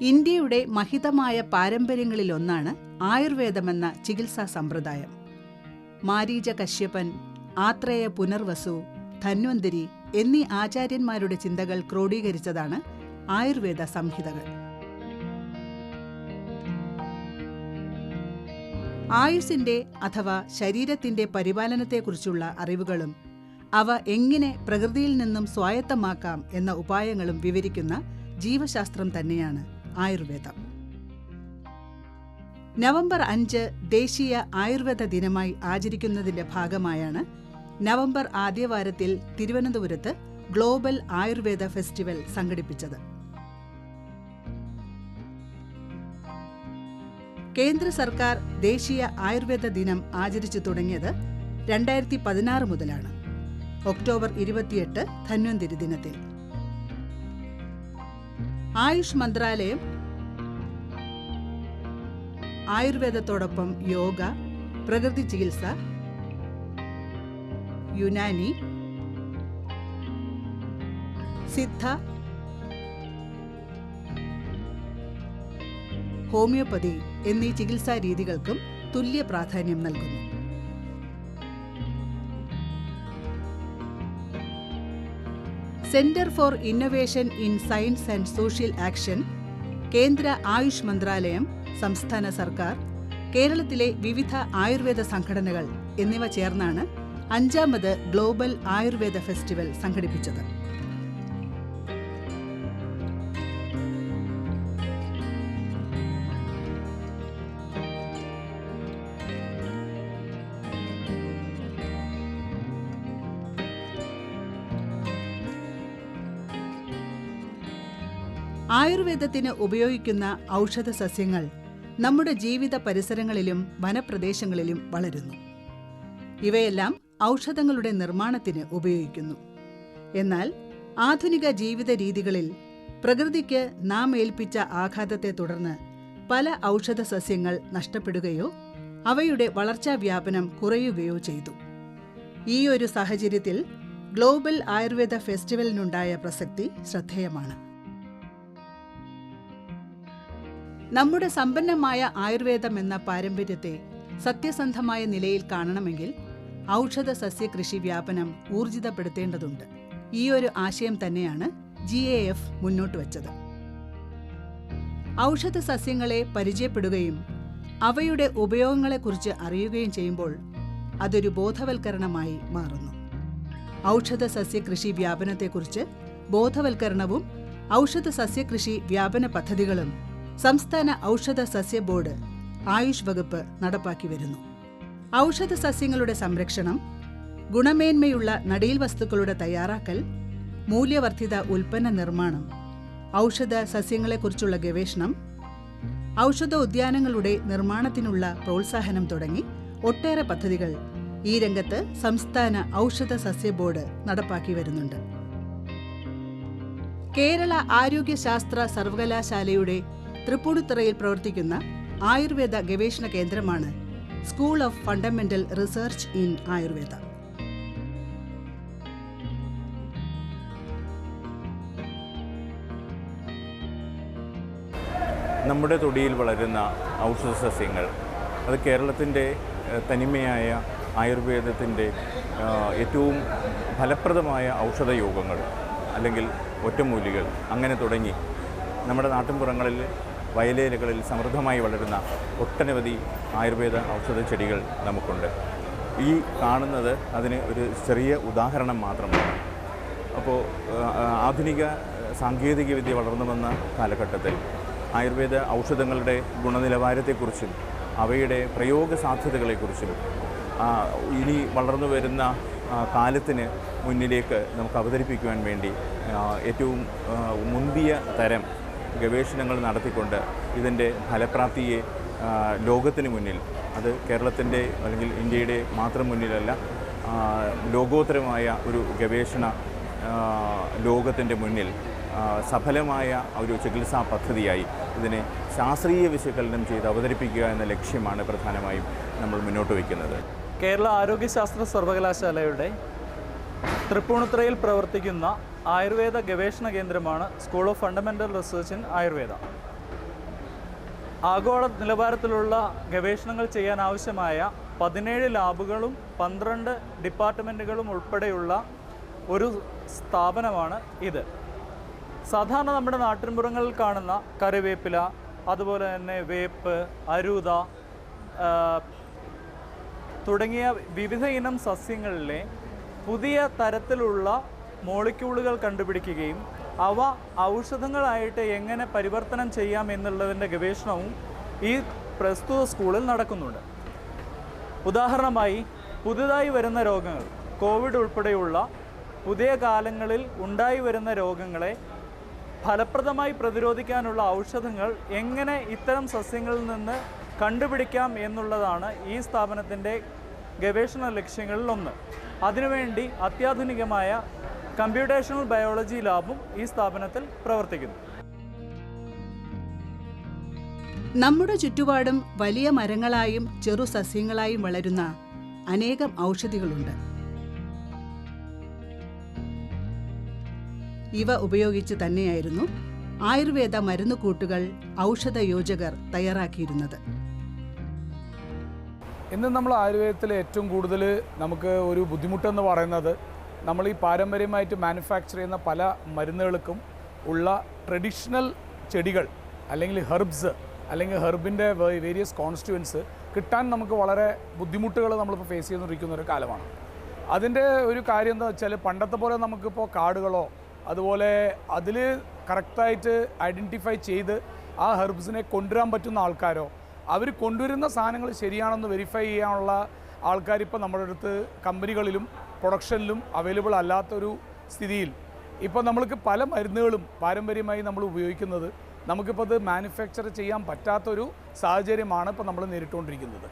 ഇന്ത്യയുടെ മഹിതമായ പാരമ്പര്യങ്ങളിലൊന്നാണ് ആയുർവേദമെന്ന ചികിത്സാ സമ്പ്രദായം. മാരീജ കശ്യപൻ ആത്രേയ പുനർവസു ധന്വന്തരി എന്നീ ആചാര്യന്മാരുടെ ചിന്തകൾ ക്രോഡീകരിച്ചതാണ് ആയുർവേദ സംഹിതകൾ. ആയുസിന്റെ അഥവാ ശരീരത്തിന്റെ പരിപാലനത്തെക്കുറിച്ചുള്ള അറിവുകളും അവ എങ്ങനെ പ്രകൃതിയിൽ നിന്നും സ്വായത്തമാക്കാം എന്ന ഉപായങ്ങളും വിവരിക്കുന്ന ജീവശാസ്ത്രം തന്നെയാണ്. ആയുർവേദം. നവംബർ അഞ്ച് ദേശീയ ആയുർവേദ ദിനമായി ആചരിക്കുന്നതിന്റെ ഭാഗമായാണ് നവംബർ ആദ്യവാരത്തിൽ തിരുവനന്തപുരത്ത് ഗ്ലോബൽ ആയുർവേദ ഫെസ്റ്റിവൽ സംഘടിപ്പിച്ചത്. കേന്ദ്ര സർക്കാർ ദേശീയ ആയുർവേദ ദിനം ആചരിച്ചു തുടങ്ങിയത് രണ്ടായിരത്തി പതിനാറ് മുതലാണ്. ഒക്ടോബർ ഇരുപത്തിയെട്ട് ധന്വന്തിരി ദിനത്തിൽ. ആയുഷ് മന്ത്രാലയം ആയുർവേദത്തോടൊപ്പം യോഗ പ്രകൃതി ചികിത്സ യുനാനി സിദ്ധ ഹോമിയോപ്പതി എന്നീ ചികിത്സാ രീതികൾക്കും തുല്യ പ്രാധാന്യം നൽകുന്നു. Centre for innovation in science and social action കേന്ദ്ര ആയുഷ് മന്ത്രാലയം സംസ്ഥാന സർക്കാർ കേരളത്തിലെ വിവിധ ആയുർവേദ സംഘടനകൾ എന്നിവ ചേർന്നാണ് അഞ്ചാമത് ഗ്ലോബൽ ആയുർവേദ ഫെസ്റ്റിവൽ സംഘടിപ്പിച്ചത്. ആയുർവേദത്തിന് ഉപയോഗിക്കുന്ന ഔഷധ സസ്യങ്ങൾ നമ്മുടെ ജീവിത പരിസരങ്ങളിലും വനപ്രദേശങ്ങളിലും വളരുന്നു. ഇവയെല്ലാം ഔഷധങ്ങളുടെ നിർമ്മാണത്തിന് ഉപയോഗിക്കുന്നു. എന്നാൽ ആധുനിക ജീവിത രീതികളിൽ പ്രകൃതിക്ക് നാം ഏൽപ്പിച്ച ആഘാതത്തെ തുടർന്ന് പല ഔഷധ സസ്യങ്ങൾ നഷ്ടപ്പെടുകയോ അവയുടെ വളർച്ചാ വ്യാപനം കുറയുകയോ ചെയ്തു. ഈ ഒരു സാഹചര്യത്തിൽ ഗ്ലോബൽ ആയുർവേദ ഫെസ്റ്റിവലിനുണ്ടായ പ്രസക്തി ശ്രദ്ധേയമാണ്. നമ്മുടെ സമ്പന്നമായ ആയുർവേദം എന്ന പാരമ്പര്യത്തെ സത്യസന്ധമായ നിലയിൽ കാണണമെങ്കിൽ ഔഷധ സസ്യകൃഷി വ്യാപനം ഊർജിതപ്പെടുത്തേണ്ടതുണ്ട്. ഈ ഒരു ആശയം തന്നെയാണ് ജി എ എഫ് മുന്നോട്ട് വച്ചത്. ഔഷധ സസ്യങ്ങളെ പരിചയപ്പെടുകയും അവയുടെ ഉപയോഗങ്ങളെക്കുറിച്ച് അറിയുകയും ചെയ്യുമ്പോൾ അതൊരു ബോധവൽക്കരണമായി മാറുന്നു. ഔഷധ സസ്യകൃഷി വ്യാപനത്തെക്കുറിച്ച് ബോധവൽക്കരണവും ഔഷധ സസ്യകൃഷി വ്യാപന പദ്ധതികളും സംസ്ഥാന ഔഷധ സസ്യ ബോർഡ് ആയുഷ് വകുപ്പ് നടപ്പാക്കി വരുന്നു. ഔഷധ സസ്യങ്ങളുടെ സംരക്ഷണം ഗുണമേന്മയുള്ള നടീൽ വസ്തുക്കളുടെ തയ്യാറാക്കൽ മൂല്യവർദ്ധിത ഉൽപ്പന്ന നിർമ്മാണം ഔഷധ സസ്യങ്ങളെക്കുറിച്ചുള്ള ഗവേഷണം ഔഷധ ഉദ്യാനങ്ങളുടെ നിർമ്മാണത്തിനുള്ള പ്രോത്സാഹനം തുടങ്ങി ഒട്ടേറെ പദ്ധതികൾ ഈ രംഗത്ത് സംസ്ഥാന ഔഷധ സസ്യ ബോർഡ് നടപ്പാക്കി വരുന്നുണ്ട്. കേരള ആരോഗ്യശാസ്ത്ര സർവകലാശാലയുടെ തൃപ്പൂണിത്തുറയിൽ പ്രവർത്തിക്കുന്ന ആയുർവേദ ഗവേഷണ കേന്ദ്രമാണ് school of fundamental research in Ayurveda. നമ്മുടെ തൊടിയിൽ വളരുന്ന ഔഷധ സസ്യങ്ങൾ അത് കേരളത്തിന്റെ തനിമയായ ആയുർവേദത്തിന്റെ ഏറ്റവും ഫലപ്രദമായ ഔഷധ യോഗങ്ങൾ അല്ലെങ്കിൽ ഒറ്റമൂലികൾ അങ്ങനെ തുടങ്ങി നമ്മുടെ നാട്ടിൻപുറങ്ങളിൽ വയലേലകളിൽ സമൃദ്ധമായി വളരുന്ന ഒട്ടനവധി ആയുർവേദ ഔഷധ ചെടികൾ നമുക്കുണ്ട്. ഈ കാണുന്നത് അതിന് ഒരു ചെറിയ ഉദാഹരണം മാത്രമാണ്. അപ്പോൾ ആധുനിക സാങ്കേതികവിദ്യ വളർന്നു വന്ന കാലഘട്ടത്തിൽ ആയുർവേദ ഔഷധങ്ങളുടെ ഗുണനിലവാരത്തെക്കുറിച്ചും അവയുടെ പ്രയോഗ സാധ്യതകളെക്കുറിച്ചും ഇനി വളർന്നു വരുന്ന കാലത്തിന് മുന്നിലേക്ക് നമുക്ക് അവതരിപ്പിക്കുവാൻ വേണ്ടി ഏറ്റവും മുന്തിയ തരം ഗവേഷണങ്ങൾ നടത്തിക്കൊണ്ട് ഇതിന്റെ ഫലപ്രാപ്തിയെ ലോകത്തിന് മുന്നിൽ അത് കേരളത്തിന്റെ അല്ലെങ്കിൽ ഇന്ത്യയുടെ മാത്രം മുന്നിലല്ല ലോകോത്തരമായ ഒരു ഗവേഷണ ലോകത്തിന്റെ മുന്നിൽ സഫലമായ ഒരു ചികിത്സാ പദ്ധതിയായി ഇതിനെ ശാസ്ത്രീയ വിശകലനം ചെയ്ത് അവതരിപ്പിക്കുക എന്ന ലക്ഷ്യമാണ് പ്രധാനമായും നമ്മൾ മുന്നോട്ട് വയ്ക്കുന്നത്. കേരള ആരോഗ്യശാസ്ത്ര സർവകലാശാലയുടെ തൃപ്പൂണിത്തുറയിൽ പ്രവർത്തിക്കുന്ന ആയുർവേദ ഗവേഷണ കേന്ദ്രമാണ് school of fundamental research in Ayurveda ആഗോള നിലവാരത്തിലുള്ള ഗവേഷണങ്ങൾ ചെയ്യാൻ ആവശ്യമായ പതിനേഴ് ലാബുകളും പന്ത്രണ്ട് ഡിപ്പാർട്ട്മെന്റുകളും ഉൾപ്പെടെയുള്ള ഒരു സ്ഥാപനമാണ് ഇത്. സാധാരണ നമ്മുടെ നാട്ടിൻപുറങ്ങളിൽ കാണുന്ന കറിവേപ്പില അതുപോലെ തന്നെ വേപ്പ് അരൂത തുടങ്ങിയ വിവിധ ഇനം സസ്യങ്ങളിലെ പുതിയ തരത്തിലുള്ള മോളിക്യൂളുകൾ കണ്ടുപിടിക്കുകയും അവ ഔഷധങ്ങളായിട്ട് എങ്ങനെ പരിവർത്തനം ചെയ്യാം എന്നുള്ളതിന്റെ ഗവേഷണവും ഈ പ്രസ്തുത സ്കൂളിൽ നടക്കുന്നുണ്ട്. ഉദാഹരണമായി പുതുതായി വരുന്ന രോഗങ്ങൾ കോവിഡ് ഉൾപ്പെടെയുള്ള പുതിയ കാലങ്ങളിൽ ഉണ്ടായി വരുന്ന രോഗങ്ങളെ ഫലപ്രദമായി പ്രതിരോധിക്കാനുള്ള ഔഷധങ്ങൾ എങ്ങനെ ഇത്തരം സസ്യങ്ങളിൽ നിന്ന് കണ്ടുപിടിക്കാം എന്നുള്ളതാണ് ഈ സ്ഥാപനത്തിന്റെ ഗവേഷണ ലക്ഷ്യങ്ങളിൽ ഒന്ന് അതിനുവേണ്ടി അത്യാധുനികമായ കമ്പ്യൂട്ടേഷണൽ ബയോളജി ലാബും ഈ സ്ഥാപനത്തിൽ പ്രവർത്തിക്കുന്നു. നമ്മുടെ ചുറ്റുപാടും വലിയ മരങ്ങളായും ചെറു സസ്യങ്ങളായും വളരുന്ന അനേകം ഔഷധികളുണ്ട്. ഇവ ഉപയോഗിച്ച് തന്നെയായിരുന്നു ആയുർവേദ മരുന്നുകൂട്ടുകൾ ഔഷധ യോജകർ തയ്യാറാക്കിയിരുന്നത്. ഇന്ന് നമ്മൾ ആയുർവേദത്തിൽ ഏറ്റവും കൂടുതൽ നമുക്ക് ഒരു ബുദ്ധിമുട്ടെന്ന് പറയുന്നത് നമ്മൾ ഈ പാരമ്പര്യമായിട്ട് മാനുഫാക്ചർ ചെയ്യുന്ന പല മരുന്നുകൾക്കും ഉള്ള ട്രഡീഷണൽ ചെടികൾ അല്ലെങ്കിൽ ഹെർബ്സ് അല്ലെങ്കിൽ ഹെർബിന്റെ വേരിയസ് കോൺസ്റ്റുവൻസ് കിട്ടാൻ നമുക്ക് വളരെ ബുദ്ധിമുട്ടുകൾ നമ്മളിപ്പോൾ ഫേസ് ചെയ്തുകൊണ്ടിരിക്കുന്ന ഒരു കാലമാണ്. അതിന്റെ ഒരു കാര്യം എന്താ വെച്ചാൽ പണ്ടത്തെ പോലെ നമുക്കിപ്പോൾ കാടുകളോ അതുപോലെ അതിൽ കറക്റ്റായിട്ട് ഐഡന്റിഫൈ ചെയ്ത് ആ ഹെർബ്സിനെ കൊണ്ടുവരാൻ പറ്റുന്ന ആൾക്കാരോ അവർ കൊണ്ടുവരുന്ന സാധനങ്ങൾ ശരിയാണെന്ന് വെരിഫൈ ചെയ്യാനുള്ള ആൾക്കാരിപ്പോൾ നമ്മുടെ അടുത്ത് കമ്പനികളിലും പ്രൊഡക്ഷനിലും അവൈലബിൾ അല്ലാത്തൊരു സ്ഥിതിയിൽ. ഇപ്പോൾ നമ്മൾക്ക് പല മരുന്നുകളും പാരമ്പര്യമായി നമ്മൾ ഉപയോഗിക്കുന്നത് നമുക്കിപ്പോൾ അത് മാനുഫാക്ചർ ചെയ്യാൻ പറ്റാത്തൊരു സാഹചര്യമാണ് ഇപ്പോൾ നമ്മൾ നേരിട്ടുകൊണ്ടിരിക്കുന്നത്.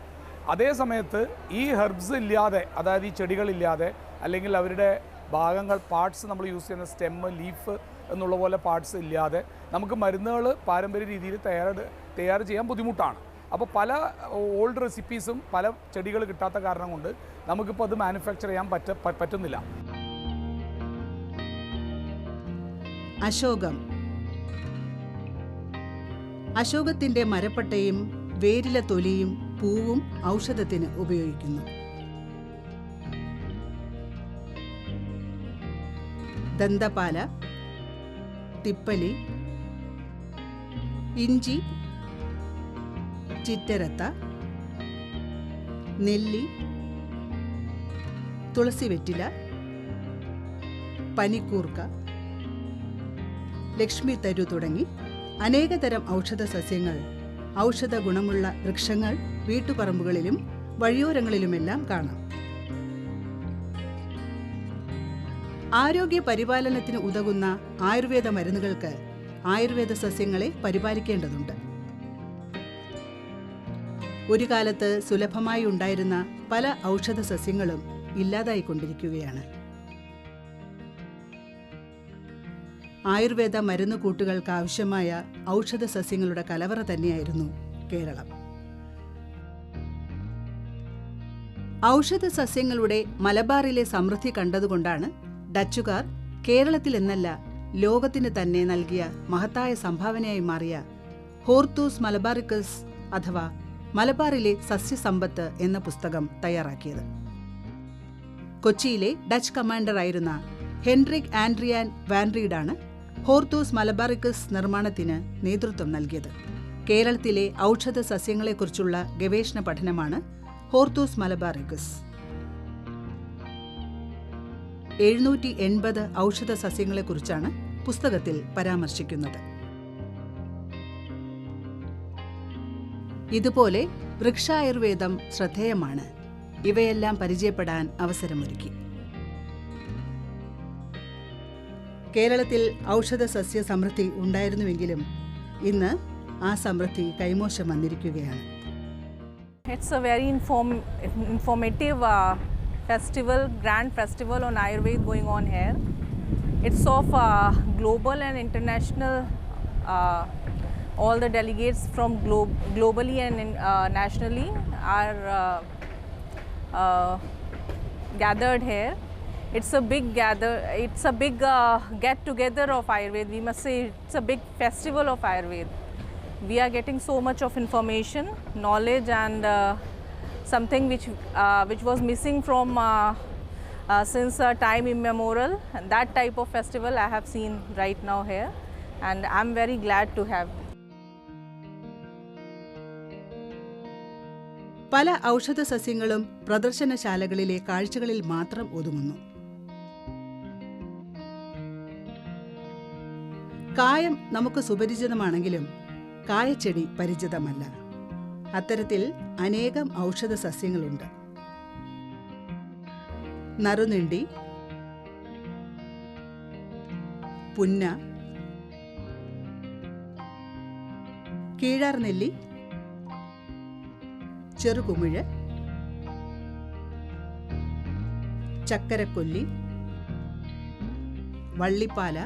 അതേ സമയത്ത് ഈ ഹെർബ്സ് ഇല്ലാതെ അതായത് ഈ ചെടികളില്ലാതെ അല്ലെങ്കിൽ അവരുടെ ഭാഗങ്ങൾ പാർട്സ് നമ്മൾ യൂസ് ചെയ്യുന്ന സ്റ്റെമ്മ് ലീഫ് എന്നുള്ള പോലെ പാർട്സ് ഇല്ലാതെ നമുക്ക് മരുന്നുകൾ പാരമ്പര്യ രീതിയിൽ തയ്യാറെടു തയ്യാർ ചെയ്യാൻ ബുദ്ധിമുട്ടാണ്. അപ്പോൾ പല ഓൾഡ് റെസിപ്പീസും പല ചെടികൾ കിട്ടാത്ത കാരണം കൊണ്ട് നമുക്കിപ്പോൾ അത് മാനുഫാക്ചർ ചെയ്യാൻ പറ്റ പറ്റുന്നില്ല. അശോകം. അശോകത്തിന്റെ മരപ്പട്ടയും വേരില തൊലിയും പൂവും ഔഷധത്തിന് ഉപയോഗിക്കുന്നു. ദന്തപാല തിപ്പലി ഇഞ്ചി ചിറ്റരത്ത നെല്ലി തുളസി വെറ്റില പനിക്കൂർക്ക ലക്ഷ്മി തരു തുടങ്ങി അനേകതരം ഔഷധ സസ്യങ്ങൾ ഔഷധ ഗുണമുള്ള വൃക്ഷങ്ങൾ വീട്ടുപറമ്പുകളിലും വഴിയോരങ്ങളിലുമെല്ലാം കാണാം. ആരോഗ്യ പരിപാലനത്തിന് ഉതകുന്ന ആയുർവേദ മരുന്നുകൾക്ക് ആയുർവേദ സസ്യങ്ങളെ പരിപാലിക്കേണ്ടതുണ്ട്. ഒരു കാലത്ത് സുലഭമായി ഉണ്ടായിരുന്ന പല ഔഷധ സസ്യങ്ങളും ഇല്ലാതായിക്കൊണ്ടിരിക്കുകയാണ്. ആയുർവേദ മരുന്ന് കൂട്ടുകൾക്ക് ആവശ്യമായ ഔഷധ സസ്യങ്ങളുടെ കലവറ തന്നെയായിരുന്നു കേരളം. ഔഷധ സസ്യങ്ങളുടെ മലബാറിലെ സമൃദ്ധി കണ്ടതുകൊണ്ടാണ് ഡച്ചുകാർ കേരളത്തിൽ എന്നല്ല ലോകത്തിന് തന്നെ നൽകിയ മഹത്തായ സംഭാവനയായി മാറിയ ഹോർത്തൂസ് മലബാറിക്കസ് അഥവാ മലബാറിലെ സസ്യസമ്പത്ത് എന്ന പുസ്തകം തയ്യാറാക്കിയത്. കൊച്ചിയിലെ ഡച്ച് കമാൻഡറായിരുന്ന ഹെൻറിക് ആൻഡ്രിയാൻ വാൻറീഡാണ് ഹോർത്തൂസ് മലബാറിക്കസ് നിർമ്മാണത്തിന് നേതൃത്വം നൽകിയത്. കേരളത്തിലെ ഔഷധ സസ്യങ്ങളെക്കുറിച്ചുള്ള ഗവേഷണ പഠനമാണ് ഹോർത്തൂസ് മലബാറിക്കസ്. എഴുന്നൂറ്റി എൺപത് ഔഷധ സസ്യങ്ങളെക്കുറിച്ചാണ് പുസ്തകത്തിൽ പരാമർശിക്കുന്നത്. ഇതുപോലെ വൃക്ഷായുർവേദം ശ്രദ്ധേയമാണ്. ഇവയെല്ലാം പരിചയപ്പെടാൻ അവസരമൊരുക്കി. കേരളത്തിൽ ഔഷധ സസ്യ സമൃദ്ധി ഉണ്ടായിരുന്നുവെങ്കിലും ഇന്ന് ആ സമൃദ്ധി കൈമോശം വന്നിരിക്കുകയാണ്. It's a very inform informative festival grand festival on Ayurveda going on here it's of global and international all the delegates from glo- globally and in, uh, nationally are uh, uh, gathered here. It's a big gather. It's a big get together of Ayurveda. We must say it's a big festival of Ayurveda, we are getting so much of information, knowledge, and something which uh, which was missing from uh, uh, since time immemorial. And that type of festival I have seen right now here, and I'm very glad to have. പല ഔഷധ സസ്യങ്ങളും പ്രദർശനശാലകളിലെ കാഴ്ചകളിൽ മാത്രം ഒതുങ്ങുന്നു. കായം നമുക്ക് സുപരിചിതമാണെങ്കിലും കായച്ചെടി പരിചിതമല്ല. അത്തരത്തിൽ അനേകം ഔഷധ സസ്യങ്ങളുണ്ട് നറുനിണ്ടി പുന്ന കീഴാർനെല്ലി ചെറുകുമിഴ് ചക്കരക്കൊല്ലി വള്ളിപ്പാല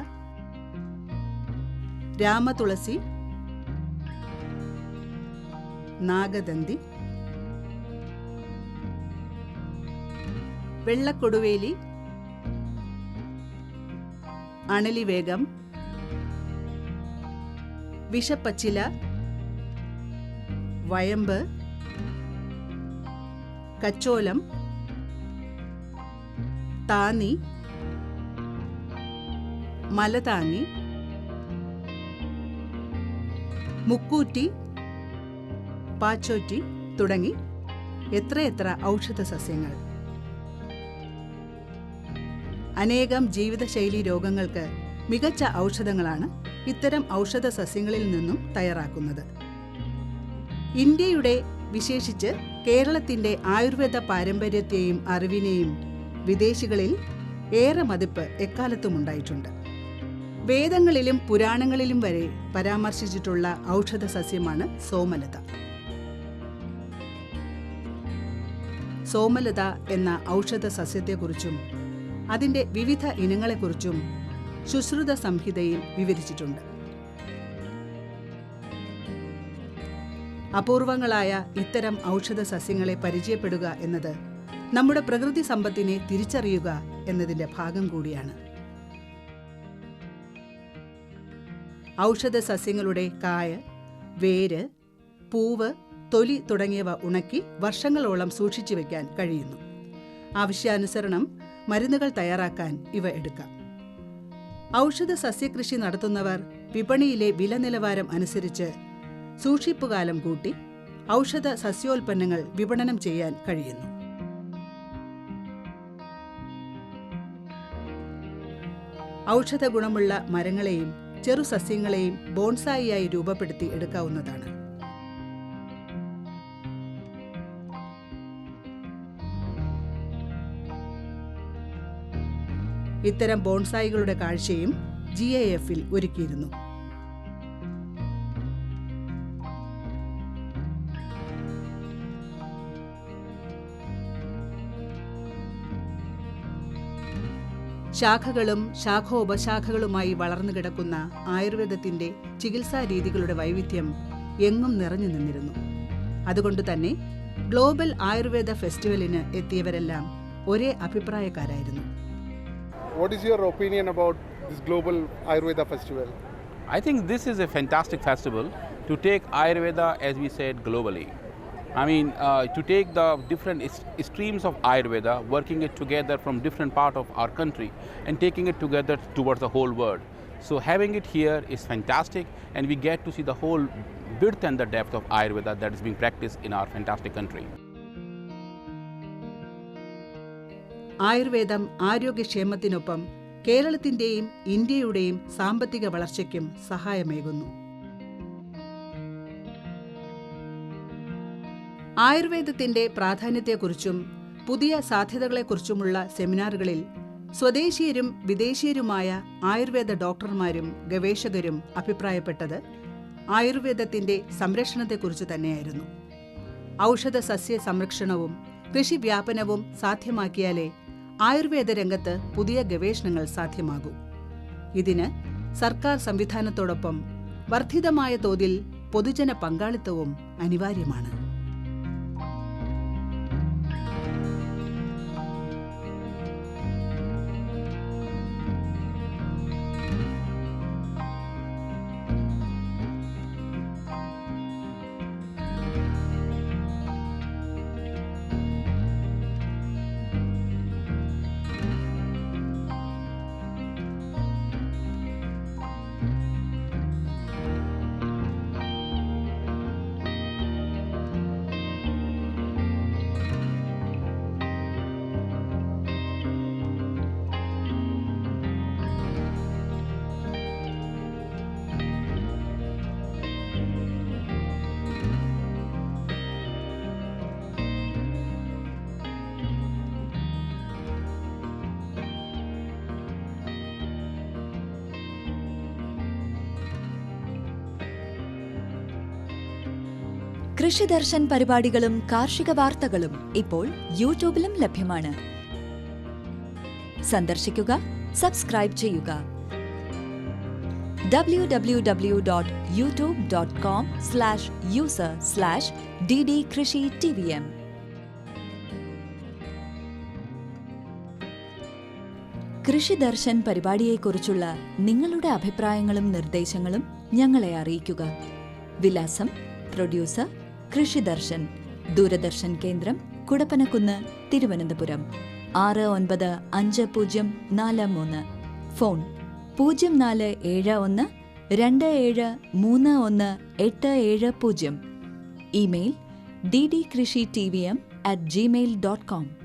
രാമതുളസി നാഗദന്തി വെള്ളക്കൊടുവേലി അണലിവേഗം വിഷപ്പച്ചില വയമ്പ് കച്ചോലം താന്നി മലതാനി മുക്കൂറ്റി പാച്ചോറ്റി തുടങ്ങി എത്രയെത്ര ഔഷധ സസ്യങ്ങൾ അനേകം ജീവിതശൈലി രോഗങ്ങൾക്ക് മികച്ച ഔഷധങ്ങളാണ് ഇത്തരം ഔഷധ സസ്യങ്ങളിൽ നിന്നും തയ്യാറാക്കുന്നത്. ഇന്ത്യയുടെ വിശേഷിച്ച് കേരളത്തിന്റെ ആയുർവേദ പാരമ്പര്യത്തെയും അറിവിനെയും വിദേശികളിൽ ഏറെ മതിപ്പ് എക്കാലത്തും ഉണ്ടായിട്ടുണ്ട് വേദങ്ങളിലും പുരാണങ്ങളിലും വരെ പരാമർശിച്ചിട്ടുള്ള ഔഷധ സസ്യമാണ് സോമലത. സോമലത എന്ന ഔഷധ സസ്യത്തെക്കുറിച്ചും അതിന്റെ വിവിധ ഇനങ്ങളെക്കുറിച്ചും ശുശ്രുത സംഹിതയിൽ വിവരിച്ചിട്ടുണ്ട്. അപൂർവങ്ങളായ ഇത്തരം ഔഷധ സസ്യങ്ങളെ പരിചയപ്പെടുക എന്നത് നമ്മുടെ പ്രകൃതി സമ്പത്തിനെ തിരിച്ചറിയുക എന്നതിന്റെ ഭാഗം കൂടിയാണ്. ഔഷധ സസ്യങ്ങളുടെ കായ വേര് പൂവ് തൊലി തുടങ്ങിയവ ഉണക്കി വർഷങ്ങളോളം സൂക്ഷിച്ചു വയ്ക്കാൻ കഴിയുന്നു. ആവശ്യാനുസരണം മരുന്നുകൾ തയ്യാറാക്കാൻ ഇവ എടുക്കാം. ഔഷധ സസ്യകൃഷി നടത്തുന്നവർ വിപണിയിലെ വില നിലവാരം അനുസരിച്ച് സൂക്ഷിപ്പുകാലം കൂട്ടി ഔഷധ സസ്യോൽപ്പന്നങ്ങൾ വിപണനം ചെയ്യാൻ കഴിയുന്നു. ഔഷധ ഗുണമുള്ള മരങ്ങളെയും ചെറു സസ്യങ്ങളെയും ബോൺസായിയായി രൂപപ്പെടുത്തി എടുക്കാവുന്നതാണ്. ഇത്തരം ബോൺസായികളുടെ കാഴ്ചയും ജി ഐ എഫിൽ ഒരുക്കിയിരുന്നു. ശാഖകളും ശാഖോപശാഖകളുമായി വളർന്നു കിടക്കുന്ന ആയുർവേദത്തിന്റെ ചികിത്സാ രീതികളുടെ വൈവിധ്യം എങ്ങും നിറഞ്ഞു നിന്നിരുന്നു. അതുകൊണ്ട് തന്നെ ഗ്ലോബൽ ആയുർവേദ ഫെസ്റ്റിവലിന് എത്തിയവരെല്ലാം ഒരേ അഭിപ്രായക്കാരായിരുന്നു. I think this is a fantastic festival to take Ayurveda as we said, globally I mean, uh, to take the different streams of Ayurveda, working it together from different part of our country, and taking it together towards the whole world. So having it here is fantastic, and we get to see the whole width and the depth of Ayurveda that is being practiced in our fantastic country. ആയുർവേദം ആരോഗ്യക്ഷേമത്തിനൊപ്പം കേരളത്തിന്റെയും ഇന്ത്യയുടെയും സാമ്പത്തിക വളർച്ചയ്ക്കും സഹായമേകുന്നു ആയുർവേദത്തിന്റെ പ്രാധാന്യത്തെക്കുറിച്ചും പുതിയ സാധ്യതകളെക്കുറിച്ചുമുള്ള സെമിനാറുകളിൽ സ്വദേശീയരും വിദേശീയരുമായ ആയുർവേദ ഡോക്ടർമാരും ഗവേഷകരും അഭിപ്രായപ്പെട്ടത് ആയുർവേദത്തിന്റെ സംരക്ഷണത്തെക്കുറിച്ച് തന്നെയായിരുന്നു. ഔഷധ സസ്യ സംരക്ഷണവും കൃഷി വ്യാപനവും സാധ്യമാക്കിയാലേ ആയുർവേദ രംഗത്ത് പുതിയ ഗവേഷണങ്ങൾ സാധ്യമാകൂ. ഇതിന് സർക്കാർ സംവിധാനത്തോടൊപ്പം വർദ്ധിതമായ തോതിൽ പൊതുജന പങ്കാളിത്തവും അനിവാര്യമാണ്. കൃഷിദർശൻ പരിപാടികളും കാർഷിക വാർത്തകളും ഇപ്പോൾ യൂട്യൂബിലും ലഭ്യമാണ്. സന്ദർശിക്കുക സബ്സ്ക്രൈബ് ചെയ്യുക. W W W dot YouTube dot com slash user slash D D Krishi T V M Krishi Darshan പരിപാടിയെക്കുറിച്ചുള്ള നിങ്ങളുടെ അഭിപ്രായങ്ങളും നിർദ്ദേശങ്ങളും ഞങ്ങളെ അറിയിക്കുക. വിലാസം പ്രൊഡ്യൂസർ കൃഷി ദർശൻ ദൂരദർശൻ കേന്ദ്രം കുടപ്പനക്കുന്ന് തിരുവനന്തപുരം. ആറ് ഒൻപത് അഞ്ച് പൂജ്യം നാല് മൂന്ന്. ഫോൺ പൂജ്യം നാല് ഏഴ് ഒന്ന് രണ്ട് ഏഴ് മൂന്ന് ഒന്ന് എട്ട് ഏഴ് പൂജ്യം. Email D D Krishi T V M at Gmail dot com